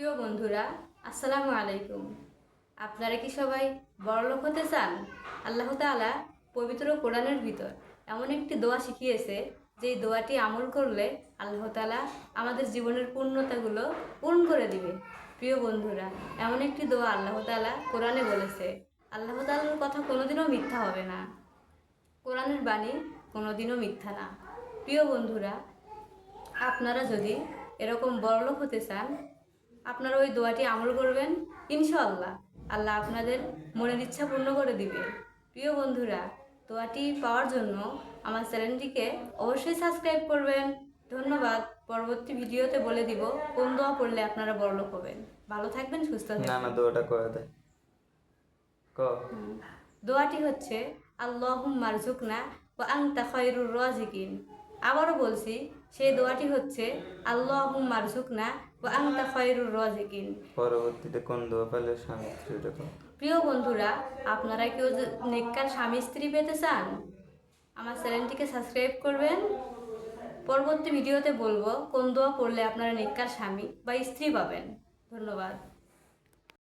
প্রিয় বন্ধুরা, আসসালামু আলাইকুম। আপনারা কি সবাই বড়লোক হতে চান? আল্লাহ তাআলা পবিত্র কোরআনের ভিতর এমন একটি দোয়া শিখিয়েছে, যেই দোয়াটি আমল করলে আল্লাহ তাআলা আমাদের জীবনের পূর্ণতাগুলো পূর্ণ করে দিবে। প্রিয় বন্ধুরা, এমন একটি দোয়া আল্লাহ তাআলা কোরআনে বলেছে, আল্লাহ তাআলার কথা কোনোদিনও মিথ্যা হবে না। কোরআনের বাণী কোনোদিনও মিথ্যা না। প্রিয় বন্ধুরা, আপনারা যদি এরকম বড়লোক হতে চান আপনারা ওই দোয়াটি আমল করবেন ইনশাআল্লাহ। আল্লাহ আপনাদের মনের ইচ্ছা পূর্ণ করে দিবে। প্রিয় বন্ধুরা দোয়াটি পাওয়ার জন্য আমার চ্যানেলটিকে অবশ্যই সাবস্ক্রাইব করবেন। ধন্যবাদ। পরবর্তী ভিডিওতে বলে দিব কোন দোয়া পড়লে আপনারা বড়লোক হবেন। ভালো থাকবেন সুস্থ থাকবেন। না দোয়াটা করে দেয় ক। দোয়াটি হচ্ছে আল্লাহুম মারজুকনা ও আংতা খয়রুর রাজিকিন। আবারও বলছি সেই দোয়াটি হচ্ছে আল্লাহুম মারজুকনা ও আংতা খয়রুর রাজিকিন। পরবর্তীতে কোন দোয়া পেলে স্বামী স্ত্রীটা কর। প্রিয় বন্ধুরা আপনারা কেউ যে নেককার স্বামী স্ত্রী পেতে চান আমার চ্যানেলটিকে সাবস্ক্রাইব করবেন। পরবর্তী ভিডিওতে বলব কোন দোয়া পড়লে আপনারা নেককার স্বামী বা স্ত্রী পাবেন। ধন্যবাদ।